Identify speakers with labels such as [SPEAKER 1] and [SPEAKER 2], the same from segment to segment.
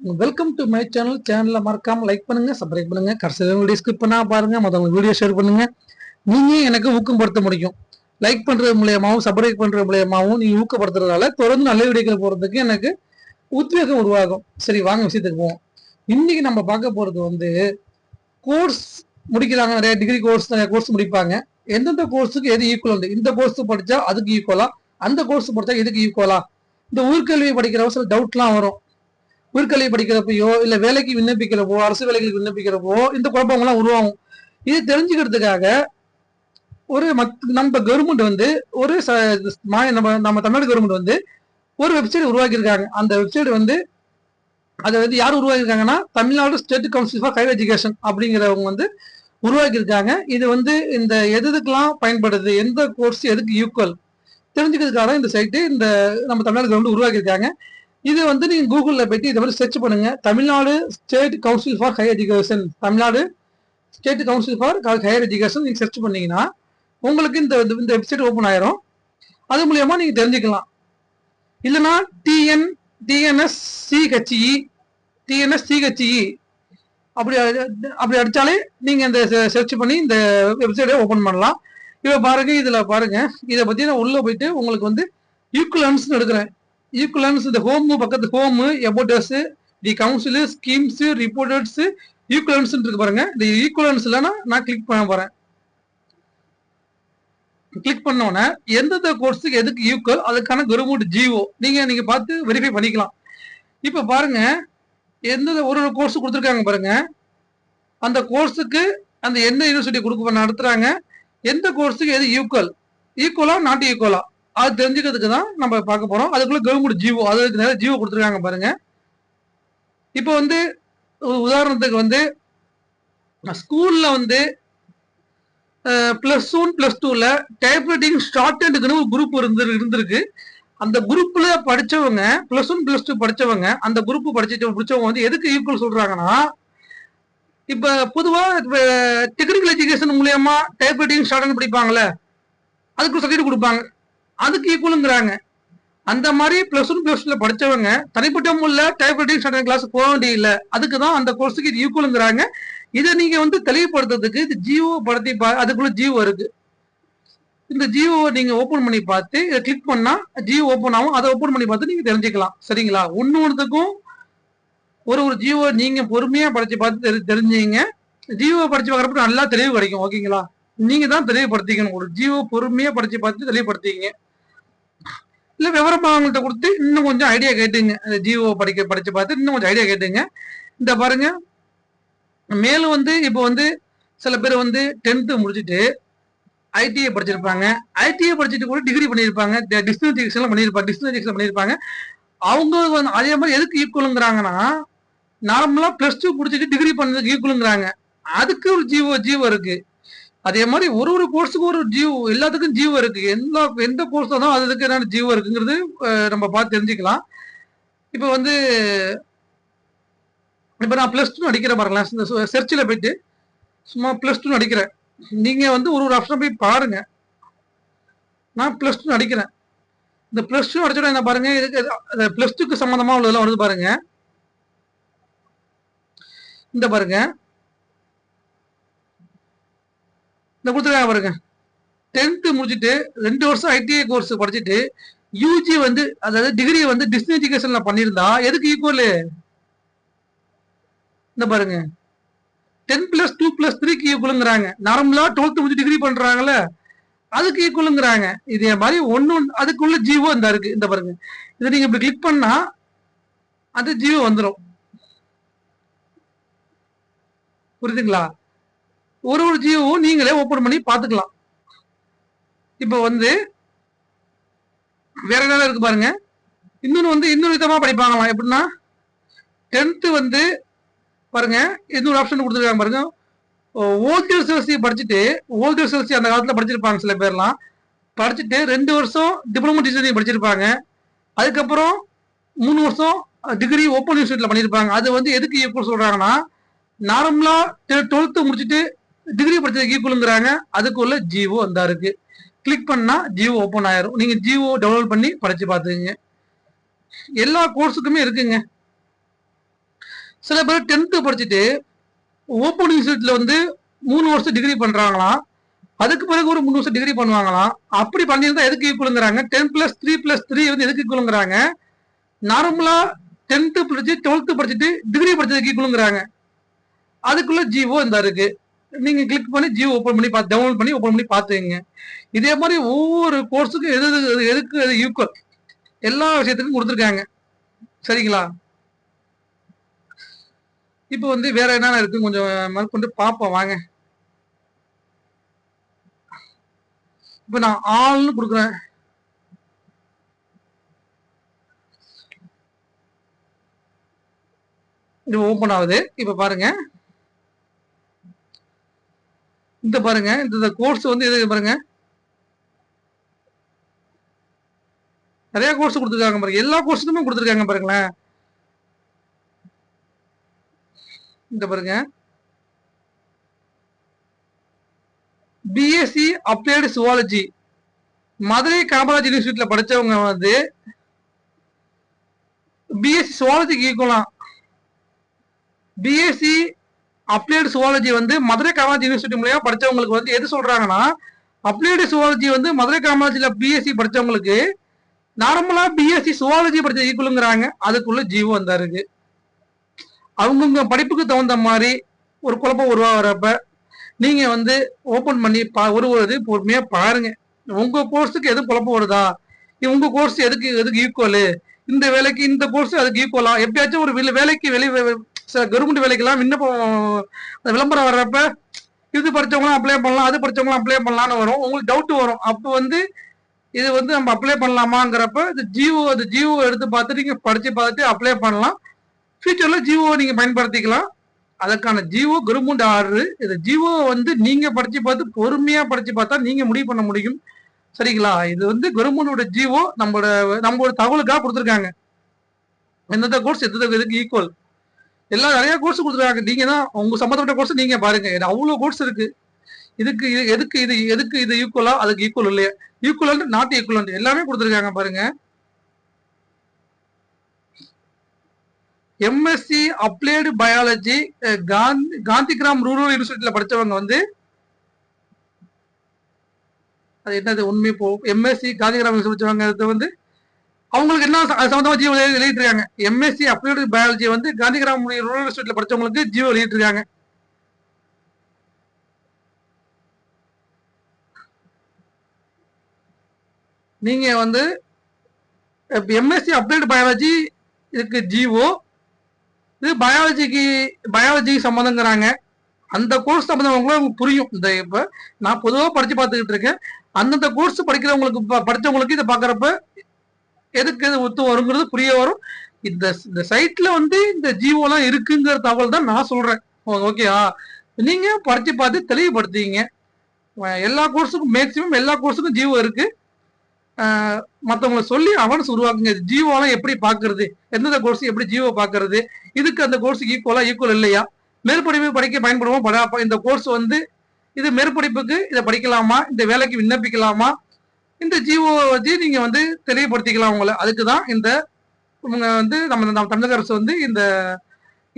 [SPEAKER 1] Welcome to my channel சேனலில் மறக்காம like பண்ணுங்க சப்ஸ்கிரைப் பண்ணுங்க. கடைசியில் வீடியோ ஸ்கிப் பண்ணா பாருங்க மற்றவங்க வீடியோ ஷேர் பண்ணுங்க. நீங்க எனக்கு ஊக்கப்படுத்த முடியும். லைக் பண்றது மூலியமாகவும் சப்ஸ்கிரைப் பண்றது மூலியமாகவும் நீங்க ஊக்கப்படுத்துறதால தொடர்ந்து நல்ல வீடியோக்கள் போறதுக்கு எனக்கு உத்வேகம் உருவாகும். சரி வாங்க விஷயத்துக்கு போவோம். இன்னைக்கு நம்ம பார்க்க போறது வந்து கோர்ஸ் முடிக்கிறாங்க நிறைய டிகிரி கோர்ஸ் நிறைய கோர்ஸ் முடிப்பாங்க. எந்தெந்த கோர்ஸுக்கு எது ஈக்குவல் இந்த கோர்ஸ் படிச்சா அதுக்கு ஈக்குவலா அந்த கோர்ஸ் படிச்சா இதுக்கு ஈக்குவலா இந்த உயிர்கல்வியை படிக்கிறவங்க சில டவுட்லாம் வரும். உயிர்கல்வி படிக்கிறப்பையோ இல்ல வேலைக்கு விண்ணப்பிக்கிறப்போ அரசு வேலைகளுக்கு விண்ணப்பிக்கிறப்போ இந்த குழப்பங்கள்லாம் உருவாகும். இது தெரிஞ்சுக்கிறதுக்காக ஒரு மத் நம்ம கவர்மெண்ட் வந்து ஒரு ச- மா- நம்ம நம்ம தமிழ்நாடு கவர்மெண்ட் வந்து ஒரு வெப்சைட் உருவாக்கியிருக்காங்க. அந்த வெப்சைட் வந்து அதை வந்து யார் உருவாக்கியிருக்காங்கன்னா Tamil Nadu state council for higher education அப்படிங்கிறவங்க வந்து உருவாக்கியிருக்காங்க. இது வந்து இந்த எது எதுக்கெல்லாம் பயன்படுது எந்த கோர்ஸ் எதுக்கு ஈக்குவல் தெரிஞ்சுக்கிறதுக்காக தான் இந்த சைட்டு இந்த நம்ம தமிழ்நாடு கவர்மெண்ட் உருவாக்கியிருக்காங்க. இது வந்து நீங்க கூகுள்ல போயிட்டு இதை மாதிரி சர்ச் பண்ணுங்க. Tamil Nadu state council for higher education Tamil Nadu state council for higher education நீங்க சர்ச் பண்ணீங்கன்னா உங்களுக்கு இந்த இந்த வெப்சைட் ஓப்பன் ஆயிரும். அது மூலியமா நீங்க தெரிஞ்சுக்கலாம். இல்லைன்னா TN TNS CHE TNS CHE அப்படி அப்படி அடிச்சாலே நீங்க இந்த சர்ச் பண்ணி இந்த வெப்சைட்டை ஓபன் பண்ணலாம். இப்ப பாருங்க இதுல பாருங்க. இதை பத்தி நான் உள்ள போயிட்டு உங்களுக்கு வந்து ஈக்குவலன்ஸ் எடுக்கிறேன். ஈக்குவலன்ஸ் இந்த ஹோம் பக்கத்து home about us the council schemes reporters equivalence இருக்கு பாருங்க. இந்த ஈக்குவலன்ஸ் இல்லைன்னா நான் கிளிக் பண்ண போறேன். கிளிக் பண்ணோன்னே எந்தெந்த கோர்ஸுக்கு எதுக்கு ஈக்குவல் அதுக்கான கவர்மெண்ட் ஜிஓ நீங்க நீங்க பார்த்து வெரிஃபை பண்ணிக்கலாம். இப்போ பாருங்க எந்தெந்த ஒரு ஒரு கோர்ஸ் கொடுத்துருக்காங்க பாருங்க. அந்த கோர்ஸுக்கு அந்த எந்த யூனிவர்சிட்டி கொடுக்க நடத்துறாங்க. எந்த கோர்ஸுக்கு எது ஈக்குவல் ஈக்குவலா நாட் ஈக்குவலா அது தெரிஞ்சுக்கிறதுக்கு தான் நம்ம பார்க்க போறோம். அதுக்குள்ள கவர்மெண்ட் ஜீவோ அதுக்கு நிறைய ஜீவோ கொடுத்துருக்காங்க பாருங்க. இப்போ வந்து உதாரணத்துக்கு வந்து ஸ்கூல்ல வந்து பிளஸ் ஒன் பிளஸ் டூல டைப்ரைட்டிங் ஷார்ட் ஹேண்டுக்குன்னு ஒரு குரூப் இருந்து இருந்திருக்கு. அந்த குரூப்ல படிச்சவங்க பிளஸ் ஒன் பிளஸ் டூ படிச்சவங்க அந்த குரூப் படிச்சு பிடிச்சவங்க வந்து எதுக்கு ஈக்குவல் சொல்றாங்கன்னா இப்ப பொதுவா டெக்னிக்கல் எஜுகேஷன் மூலியமா டைப்ரைட்டிங் ஷார்ட் ஹேண்ட் படிப்பாங்கல்ல அதுக்கு சர்டிஃபிகேட் கொடுப்பாங்க. அதுக்கு ஈக்குவலுங்கிறாங்க அந்த மாதிரி பிளஸ் ஒன் பிளஸ் டூல படிச்சவங்க தனிப்பட்ட முறையில் டைப்ரைட்டிங் ஷார்ட் கிளாஸ் போக வேண்டியதில்லை. அதுக்கு தான் அந்த கோர்ஸுக்கு இது ஈக்குவலுங்கிறாங்க இதை நீங்க வந்து தெளிவுபடுத்துறதுக்கு இது ஜியோ படுத்தி பா அதுக்குள்ள ஜியோ இருக்கு இந்த ஜியோ நீங்க ஓபன் பண்ணி பார்த்து இதை கிளிக் பண்ணா ஜியோ ஓபன் ஆகும். அதை ஓபன் பண்ணி பார்த்து நீங்க தெரிஞ்சுக்கலாம். சரிங்களா? ஒன்னு ஒன்றுத்துக்கும் ஒரு ஒரு ஜியோ நீங்க பொறுமையா படிச்சு பார்த்து தெரி தெரிஞ்சீங்க. ஜியோ படிச்சு பார்க்குறப்ப நல்லா தெளிவு கிடைக்கும். ஓகேங்களா? நீங்க தான் தெளிவுபடுத்திக்கணும். ஒரு ஜியோ பொறுமையா படிச்சு பார்த்து தெளிவுபடுத்திங்க இல்ல விவரமா அவங்கள்ட்ட கொடுத்து இன்னும் கொஞ்சம் ஐடியா கேட்டுங்க. அந்த ஜிஓ படிக்க படிச்சு பார்த்து இன்னும் கொஞ்சம் ஐடியா கேட்டுங்க. இந்த பாருங்க. மேலும் வந்து இப்போ வந்து சில பேர் வந்து டென்த்து முடிச்சுட்டு ஐடிஐ படிச்சிருப்பாங்க. ஐடிஐ படிச்சுட்டு கூட டிகிரி பண்ணியிருப்பாங்க. டிஸ்டன்ஸ் எஜுகேஷன் பண்ணியிருப்பாங்க. டிஸ்டன்ஸ் எஜுகேஷன் பண்ணியிருப்பாங்க. அவங்க வந்து அதே மாதிரி எதுக்கு ஈக்குவலுங்கிறாங்கன்னா நார்மலாக ப்ளஸ் டூ முடிச்சுட்டு டிகிரி பண்ணதுக்கு ஈக்குவலுங்கிறாங்க அதுக்கு ஒரு ஜீவோ ஜீவோ இருக்குது அதே மாதிரி ஒரு ஒரு கோர்ஸுக்கு ஒரு ஜீவ் எல்லாத்துக்கும் ஜீவோ இருக்கு. எந்த எந்த கோர்ஸ் தான் அதுக்கு என்னென்ன ஜீவோ இருக்குங்கிறது நம்ம பார்த்து தெரிஞ்சுக்கலாம். இப்போ வந்து இப்போ நான் ப்ளஸ் டூ அடிக்கிறேன் பாருங்களேன். சர்ச்சில் போயிட்டு சும்மா ப்ளஸ் டூ அடிக்கிறேன் நீங்கள் வந்து ஒரு ஒரு ஆப்ஷன் போய் பாருங்க. நான் ப்ளஸ் டூ அடிக்கிறேன் இந்த ப்ளஸ் டூ அடிச்சோட என்ன பாருங்க இதுக்கு ப்ளஸ் டூக்கு சம்மந்தமாக உள்ளதெல்லாம் வருது பாருங்க. இந்த பாருங்க. இந்த கொடுத்துருக்காங்க பாருங்க. டென்த்து முடிச்சுட்டு ரெண்டு வருஷம் ஐடிஐ கோர்ஸ் படிச்சுட்டு யூஜி வந்து அதாவது டிகிரி வந்து டிஸ்னி எஜுகேஷன்ல பண்ணியிருந்தா எதுக்கு ஈக்குவல் இந்த பாருங்க. டென் பிளஸ் டூ பிளஸ் த்ரீக்கு ஈக்குவலுங்கிறாங்க நார்மலா டுவெல்த் முடிச்சு டிகிரி பண்றாங்கல்ல அதுக்கு ஈக்குவலுங்கிறாங்க இதே மாதிரி ஒன்று அதுக்குள்ள ஜீவோ இந்த இருக்கு இந்த பாருங்க. இதை நீங்க இப்படி கிளிக் பண்ணா அது ஜீவோ வந்துடும் புரியுதுங்களா? ஒரு ஒரு ஜியோவும் நீங்களே ஓப்பன் பண்ணி பார்த்துக்கலாம். இப்போ வந்து வேற என்ன இருக்கு பாருங்க. இன்னொன்று வந்து இன்னொரு விதமாக படிப்பாங்களாம். எப்படின்னா டென்த்து வந்து பாருங்க இன்னொரு ஆப்ஷன் கொடுத்துருக்காங்க பாருங்க. ஓல்டர் செல்சி படிச்சுட்டு ஓல்டர் செல்சி அந்த காலத்தில் படிச்சிருப்பாங்க சில பேர்லாம். படிச்சுட்டு ரெண்டு வருஷம் டிப்ளமோ டிசைனிங் படிச்சிருப்பாங்க. அதுக்கப்புறம் மூணு வருஷம் டிகிரி ஓப்பன் யூனிவர்சிட்டியில் பண்ணியிருப்பாங்க அது வந்து எதுக்கு ஈக்குவல் சொல்கிறாங்கன்னா நார்மலாக டுவெல்த்து முடிச்சுட்டு டிகிரி படிச்சதுக்கு ஈக்குவலுங்கிறாங்க அதுக்குள்ள ஜிஓ அந்த இருக்கு. கிளிக் பண்ணா ஜியோ ஓப்பன் ஆயிரும். நீங்க ஜியோ டவுன்லோட் பண்ணி படிச்சு பார்த்துக்குங்க. எல்லா கோர்ஸுக்குமே இருக்குங்க. சில பேர் டென்த்து படிச்சுட்டு ஓப்பன் யூனிவர்சிட்டியில வந்து மூணு வருஷம் டிகிரி பண்றாங்களாம். அதுக்கு பிறகு ஒரு மூணு வருஷம் டிகிரி பண்ணுவாங்களாம். அப்படி பண்ணியிருந்தா எதுக்கு ஈக்குவலுங்கிறாங்க ten plus three plus three வந்து எதுக்கு ஈக்குவலுங்கிறாங்க நார்மலா டென்த்து படிச்சு டுவெல்த்து படிச்சுட்டு டிகிரி படிச்சதுக்கு ஈக்குவலுங்கிறாங்க அதுக்குள்ள ஜிஓ இந்த இருக்கு. நீங்க கிளிக் பண்ணி ஜியோ ஓப்பன் பண்ணி பார்த்து டவுன்லோட் பண்ணி ஓப்பன் பண்ணி பார்த்துங்க இதே மாதிரி ஒவ்வொரு கோர்ஸுக்கும் எது எது- எதுக்கு அது ஈக்குவல் எல்லா விஷயத்துக்கும் கொடுத்துருக்காங்க. சரிங்களா? இப்போ வந்து வேற என்னென்ன இருக்கு கொஞ்சம் மேற்கொண்டு பார்ப்போம் வாங்க. இப்போ நான் ஆள்னு கொடுக்குறேன். இது ஓப்பன் ஆகுது. இப்போ பாருங்க. இந்த பாருங்க இந்த கோர்ஸ் வந்து இது பாருங்க? நிறைய கோர்ஸ் கொடுத்துருக்காங்க பாருங்க. எல்லா கோர்ஸுக்குமே கொடுத்துருக்காங்க பாருங்களேன். இந்த பாருங்க. BSc applied zoology Madurai Kamaraj யூனிவர்சிட்டியில படிச்சவங்க வந்து பிஎஸ்சி சுவாலஜிக்கு ஈக்குவலாம் பிஎஸ்சி அப்ளைடு சுவாலஜி வந்து மதுரை காமராஜ் யூனிவர்சிட்டி மூலியமா படிச்சவங்களுக்கு வந்து எது சொல்றாங்கன்னா அப்ளைடு சுவாலஜி வந்து மதுரை காமராஜில் பிஎஸ்சி படிச்சவங்களுக்கு நார்மலா பிஎஸ்சி சுவாலஜி படிச்ச ஈக்குவலுங்கிறாங்க அதுக்குள்ள ஜீவோ வந்தா இருக்கு. அவங்கவுங்க படிப்புக்கு தகுந்த மாதிரி ஒரு குழப்பம் உருவாகிறப்ப நீங்க வந்து ஓபன் பண்ணி பா ஒரு ஒரு இது பொறுமையா பாருங்க. உங்க கோர்ஸுக்கு எது குழப்பம் வருதா? உங்க கோர்ஸ் எதுக்கு எதுக்கு ஈக்குவலு இந்த வேலைக்கு இந்த கோர்ஸ் அதுக்கு ஈக்குவலா எப்பயாச்சும் ஒரு வெளி- வேலைக்கு வெளி சில கவர்மெண்ட் வேலைக்கெல்லாம் விண்ணப்பம் அந்த விளம்பரம் வர்றப்ப இது படித்தவங்களாம் அப்ளை பண்ணலாம் அது படிச்சவங்களும் அப்ளை பண்ணலான்னு வரும். உங்களுக்கு டவுட் வரும். அப்போ வந்து இது வந்து நம்ம அப்ளை பண்ணலாமாங்கிறப்ப இது ஜிஓ அது ஜிஓ எடுத்து பார்த்து நீங்கள் படித்து பார்த்துட்டு அப்ளை பண்ணலாம். ஃபியூச்சரில் ஜிஓ நீங்கள் பயன்படுத்திக்கலாம். அதுக்கான ஜிஓ கவர்மெண்ட் ஆர்டரு இது ஜிஓ வந்து நீங்கள் படித்து பார்த்து பொறுமையாக படித்து பார்த்தா நீங்கள் முடிவு பண்ண முடியும். சரிங்களா? இது வந்து கவர்மெண்டோட ஜிஓ நம்மளோட நம்மளோட தகவலுக்காக கொடுத்துருக்காங்க. எந்தெந்த கோர்ஸ் எந்தெந்த இதுக்கு ஈக்குவல் எல்லாம் நிறைய கோர்ஸ் கொடுத்துருக்காங்க. நீங்க தான் உங்க சம்மந்தப்பட்ட கோர்ஸ் நீங்க பாருங்க. இது அவ்வளவு கோர்ஸ் இருக்கு. இதுக்கு இது எதுக்கு இது எதுக்கு இது ஈக்குவலா அதுக்கு ஈக்குவல் இல்லையா. ஈக்குவல் நாட் ஈக்குவல் எல்லாமே கொடுத்துருக்காங்க பாருங்க. MSc applied biology Gandhi Gandhigram rural யூனிவர்சிட்டியில படித்தவங்க வந்து அது என்னது உண்மை போ எம்எஸ்சி காந்திகிராம் யூனிவர்சிட்டி படிச்சவங்க வந்து அவங்களுக்கு என்ன சம்மந்தமா அது ஜீவோ எழுதிட்டு இருக்காங்க எம்எஸ்சி அப்ளைடு பயாலஜி வந்து காந்திகிராம் ரூரல் யூனிவர்சிட்டியில படிச்சவங்களுக்கு ஜீவோ எழுதிட்டு இருக்காங்க நீங்க வந்து எம்எஸ்சி அப்ளைடு பயாலஜி இதுக்கு ஜிஓ இது பயாலஜிக்கு பயாலஜி சம்மந்தங்கிறாங்க அந்த கோர்ஸ் சம்மந்தவங்களும் உங்களுக்கு புரியும். இந்த இப்போ நான் பொதுவாக படிச்சு பார்த்துக்கிட்டு இருக்கேன். அந்தந்த கோர்ஸ் படிக்கிறவங்களுக்கு படித்தவங்களுக்கு படிச்சவங்களுக்கு இதை பார்க்குறப்ப எதுக்கு இது ஒத்து வருங்கிறது புரிய வரும். இந்த இந்த சைட்ல வந்து இந்த ஜிஓலாம் இருக்குங்கிற தகவல் தான் நான் சொல்றேன். ஓகேவா நீங்க படிச்சு பார்த்து தெளிவுபடுத்திங்க எல்லா கோர்ஸுக்கும் மேக்சிமம் எல்லா கோர்ஸுக்கும் ஜீவோ இருக்கு. மற்றவங்களை சொல்லி அவன்ஸ் உருவாக்குங்க. ஜீவோலாம் எப்படி பாக்குறது எந்தெந்த கோர்ஸ் எப்படி ஜீவோ பாக்குறது இதுக்கு அந்த கோர்ஸுக்கு ஈக்குவலா ஈக்குவல் இல்லையா? மேற்படிப்பு படிக்க பயன்படுவோம்? இந்த கோர்ஸ் வந்து இது மேற்படிப்புக்கு இதை படிக்கலாமா? இந்த வேலைக்கு விண்ணப்பிக்கலாமா? இந்த ஜிஓ வச்சு நீங்க வந்து தெளிவுபடுத்திக்கலாம் உங்களை. அதுக்கு தான் இந்த இவங்க வந்து நம்ம நம்ம தமிழக அரசு வந்து இந்த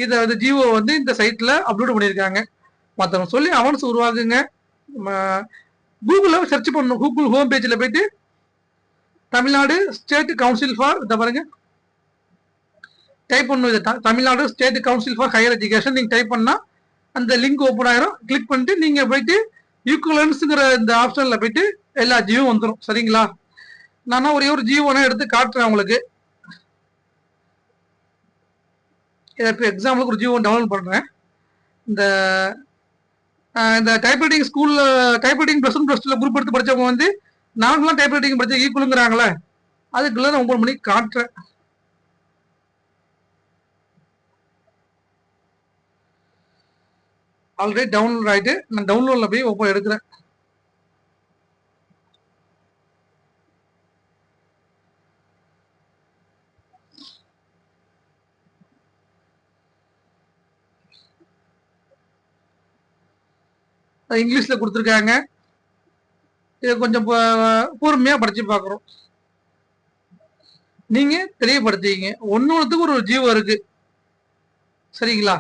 [SPEAKER 1] இதை வந்து ஜிஓ வந்து இந்த சைட்ல அப்லோட் பண்ணியிருக்காங்க. மற்றவங்க சொல்லி அவன்ஸ் உருவாக்குங்க. கூகுளில் சர்ச் பண்ணணும். கூகுள் ஹோம் பேஜில் போயிட்டு தமிழ்நாடு ஸ்டேட் கவுன்சில் ஃபார் இதை பாருங்க. டைப் பண்ணும் இது. Tamil Nadu state council for higher education நீங்க டைப் பண்ணா அந்த லிங்க் ஓப்பன் ஆயிரும். கிளிக் பண்ணிட்டு நீங்க போயிட்டு ஈக்குவலன்ஸுங்கிற இந்த ஆப்ஷனில் போயிட்டு எல்லா ஜியும் வந்துடும் சரிங்களா? நான் ஒரே ஒரு ஜியோ எடுத்து காட்டுறேன் உங்களுக்கு. இதை இப்போ எக்ஸாம்பிளுக்கு ஒரு ஜியோ டவுன்லோட் பண்ணுறேன் இந்த இந்த டைப்ரைட்டிங் ஸ்கூலில் டைப்ரைட்டிங் ப்ளஸ் ஒன் ப்ளஸ் டூவில் குரூப் எடுத்து படிச்சவங்க வந்து நார்மலாக டைப்ரைட்டிங் படிச்ச ஈக்குவலுங்கிறாங்களே அதுக்குள்ள நான் ஒம்பது மணிக்கு காட்டுறேன். ஆல்ரெடி டவுன்லோட் ஆயிட்டு நான் டவுன்லோட்ல போய் ஒப்போ எடுக்கிறேன். இங்கிலீஷில் இங்கிலீஷ்ல கொடுத்துருக்காங்க. இதை கொஞ்சம் பொறுமையாக படித்து படிச்சு பார்க்குறோம். நீங்க தெரியப்படுத்திங்க ஒன்னு ஒன்றுத்துக்கு ஒரு ஜீவம் இருக்கு. சரிங்களா?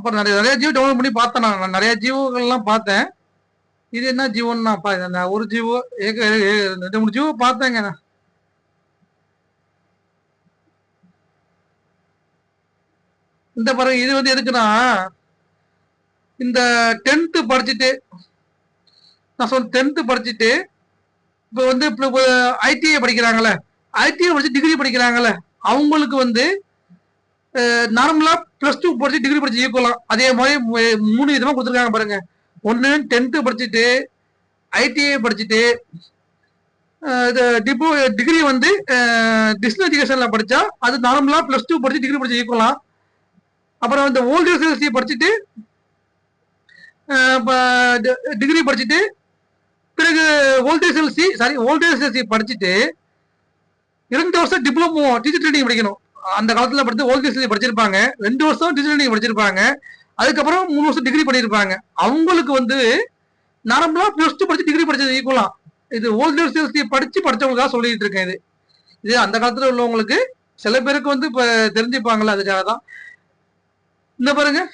[SPEAKER 1] அப்புறம் நிறைய நிறைய ஜீவோ டவுன்லோட் பண்ணி பார்த்தேன் நான். நிறைய ஜீவோகள்லாம் பார்த்தேன். இது என்ன ஜீவோன்னு நான் பா ஒரு ஜீவோ ஏக ரெண்டு மூணு ஜீவோ பார்த்தேங்க நான். இந்த பாருங்க இது வந்து எதுக்குன்னா இந்த டென்த்து படிச்சுட்டு நான் சொன்ன டென்த்து படிச்சுட்டு இப்போ வந்து இப்போ ஐடிஐ படிக்கிறாங்களே ஐடிஐ படிச்சு டிகிரி படிக்கிறாங்களே அவங்களுக்கு வந்து நார்மலா பிளஸ் டூ படிச்சு டிகிரி படிச்சு ஈக்குவலாம் அதே மாதிரி மூணு விதமா கொடுத்துருக்காங்க பாருங்க. ஒன்று டென்த்து படிச்சுட்டு ஐடிஐ படிச்சுட்டு இது டிப்ளோ டிகிரி வந்து டிஸ்னல் எஜுகேஷன்ல படிச்சா அது நார்மலா பிளஸ் டூ படிச்சு டிகிரி படிச்சு ஈக்குவலாம் அப்புறம் இந்த ஓல்டு எஸ்எல்சி படிச்சுட்டு டிகிரி படிச்சுட்டு பிறகு old SSLC sorry old SSLC படிச்சுட்டு இரண்டு வருஷம் டிப்ளமோ டீச்சர் ட்ரைனிங் படிக்கணும். அந்த காலத்துல படித்து ஓல்டு படிச்சிருப்பாங்க. ரெண்டு வருஷம் டிஜிட்டல் படிச்சிருப்பாங்க. அதுக்கப்புறம் மூணு வருஷம் டிகிரி பண்ணியிருப்பாங்க அவங்களுக்கு வந்து நார்மலா பிளஸ் டூ படிச்சு டிகிரி படிச்சது ஈக்குவலாம் இது ஓல்டு எஸ்எல்சி படிச்சு படிச்சவங்களுக்காக சொல்லிட்டு இருக்கேன் இது. இது அந்த காலத்துல உள்ளவங்களுக்கு சில பேருக்கு வந்து இப்ப தெரிஞ்சுப்பாங்கல்ல அதுக்காக தான். இந்த பாருங்க.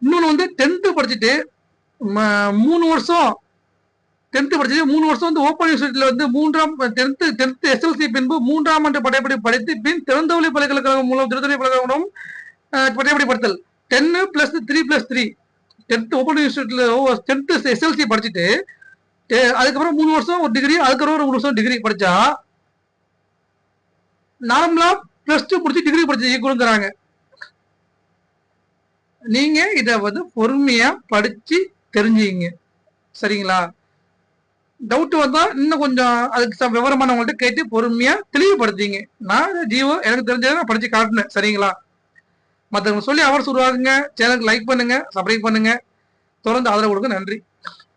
[SPEAKER 1] இன்னொன்று வந்து டென்த்து படிச்சுட்டு ம- மூணு வருஷம் டென்த்து படிச்சது மூணு வருஷம் வந்து ஓப்பன் யூனிவர்சிட்டியில வந்து மூன்றாம் டென்த்து டென்த்து எஸ்எல்சி பின்பு மூன்றாம் ஆண்டு பட்டயப்படி படித்து பின் திறந்தவெளி பல்கலைக்கழகம் மூலம் திருத்துறை பல்கலைக்கழகம் அஹ், படித்தல். Ten plus three plus three tenth open யூனிவர்சிட்டியில டென்த்து எஸ்எல்சி படிச்சுட்டு டெ- அதுக்கப்புறம் மூணு வருஷம் ஒரு டிகிரி அதுக்கப்புறம் ஒரு மூணு வருஷம் டிகிரி படிச்சா நார்மலா பிளஸ் டூ முடிச்சு டிகிரி படிச்சு ஈக்குவலுங்கிறாங்க நீங்க இத வந்து பொறுமையா படிச்சு தெரிஞ்சுங்க சரிங்களா? டவுட் வந்தா இன்னும் கொஞ்சம் அதுக்கு ச- விவரமானவங்கள்ட்ட கேட்டு பொறுமையா தெளிவுபடுத்திங்க நான் ஜீவோ எனக்கு தெரிஞ்சதை நான் படிச்சு காட்டினேன் சரிங்களா? மற்றவங்க சொல்லி அவர் உருவாக்குங்க. சேனலுக்கு லைக் பண்ணுங்க சப்ஸ்கிரைப் பண்ணுங்க. தொடர்ந்து ஆதரவு கொடுக்க நன்றி.